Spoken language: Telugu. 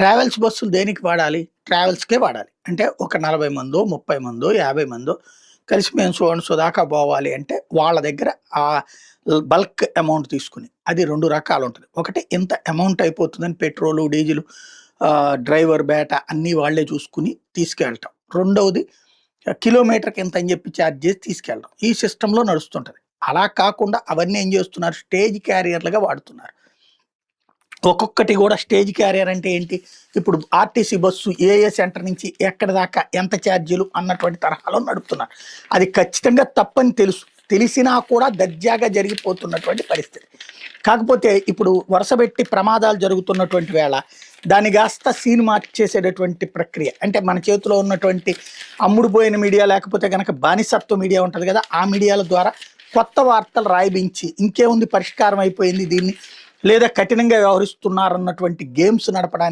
ట్రావెల్స్ బస్సులు దేనికి వాడాలి? ట్రావెల్స్కే వాడాలి. అంటే ఒక నలభై మందో ముప్పై మందో యాభై మందో కలిసి మేము సో సో దాకా పోవాలి అంటే వాళ్ళ దగ్గర ఆ బల్క్ అమౌంట్ తీసుకుని అది రెండు రకాలు ఉంటుంది. ఒకటి ఇంత అమౌంట్ అయిపోతుందని పెట్రోలు డీజిల్ డ్రైవర్ బేట అన్నీ వాళ్ళే చూసుకుని తీసుకెళ్ళటం రెండవది కిలోమీటర్కి ఎంత అని చెప్పి ఛార్జ్ చేసి తీసుకెళ్ళడం ఈ సిస్టంలో నడుస్తుంటుంది. అలా కాకుండా అవన్నీ ఏం చేస్తున్నారు? స్టేజ్ క్యారియర్లుగా వాడుతున్నారు. ఒక్కొక్కటి కూడా స్టేజ్ క్యారియర్ అంటే ఏంటి? ఇప్పుడు ఆర్టీసీ బస్సు ఏ ఏ సెంటర్ నుంచి ఎక్కడ దాకా ఎంత ఛార్జీలు అన్నటువంటి తరహాలో నడుపుతున్నారు. అది ఖచ్చితంగా తప్పని తెలుసు. తెలిసినా కూడా దర్జాగా జరిగిపోతున్నటువంటి పరిస్థితి. కాకపోతే ఇప్పుడు వరుసపెట్టి ప్రమాదాలు జరుగుతున్నటువంటి వేళ దాని కాస్త సీన్ మార్చేసేటటువంటి ప్రక్రియ. అంటే మన చేతిలో ఉన్నటువంటి అమ్ముడుపోయిన మీడియా లేకపోతే కనుక బానిసత్వ మీడియా ఉంటుంది కదా ఆ మీడియాల ద్వారా కొత్త వార్తలు రాయిపించి ఇంకేముంది పరిష్కారం అయిపోయింది దీన్ని? లేదా కఠినంగా వ్యవహరిస్తున్నారన్నటువంటి గేమ్స్ నడపడానికి